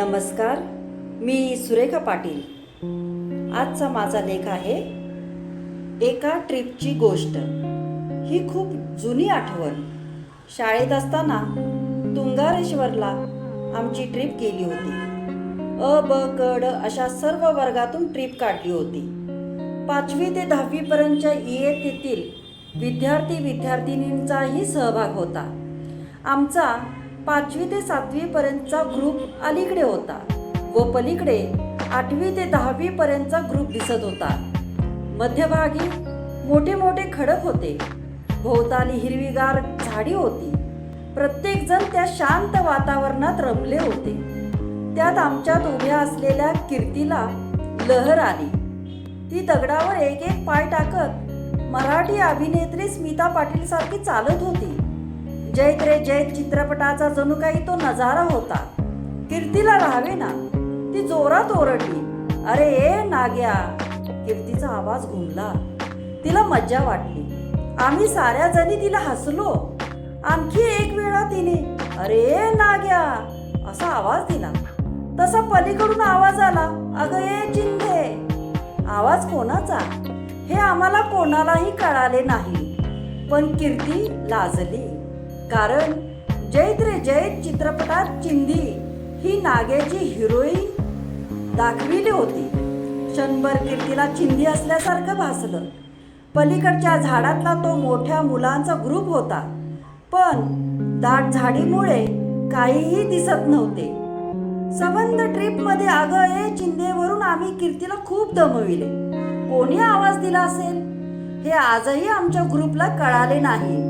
नमस्कार मी सुरेखा पाटील. आजचा माझा लेख आहे एका ट्रिपची गोष्ट. ही खूप जुनी आठवण. शाळेत असताना तुंगारेश्वरला आमची ट्रिप गेली होती. अ ब कड अशा सर्व वर्गातून ट्रिप काढली होती. पाचवी ते दहावीपर्यंतच्या इयत्तेतील विद्यार्थी विद्यार्थिनींचाही सहभाग होता. आमचा पाचवी ते सातवी पर्यंतचा ग्रुप अलीकडे होता व पलीकडे आठवी ते दहावी पर्यंतचा ग्रुप दिसत होता. मध्यभागी मोठे मोठे खडक होते. भोवताली हिरवीगार झाडी होती. प्रत्येक जण त्या शांत वातावरणात रमले होते. त्यात आमच्यात उभ्या असलेल्या कीर्तीला लहर आली. ती दगडावर एक एक पाय टाकत मराठी अभिनेत्री स्मिता पाटील सारखी चालत होती. जैत रे जैत चित्रपटाचा जणू काही तो नजारा होता. कीर्तीला राहावे ना ती जोरात ओरडली. अरे ए नाग्या. कीर्तीचा आवाज घुमला. तिला मज्जा वाटली. आम्ही साऱ्या जणी तिला हसलो. आणखी एक वेळा तिने अरे ए नाग्या. असा आवाज दिला. तसा पलीकडून आवाज आला. अगं ए चिंधे आवाज कोणाचा? हे आम्हाला कोणालाही कळाले नाही. पण कीर्ती लाजली. कारण जैत रे जैत चित्रपटात चिंदी ही नागेची हिरोईन दाखविली होती. क्षणभर कीर्तीला चिंदी असल्यासारखं भासलं. पलीकडच्या झाडातला तो मोठ्या मुलांचा ग्रुप होता. पण दाट झाडीमुळे काहीही दिसत नव्हते. संबंध ट्रिपमध्ये अगं ए चिंदेवरून आम्ही कीर्तीला खूप दमविले. कोणी आवाज दिला असेल? हे आजही आमच्या ग्रुपला कळाले नाही.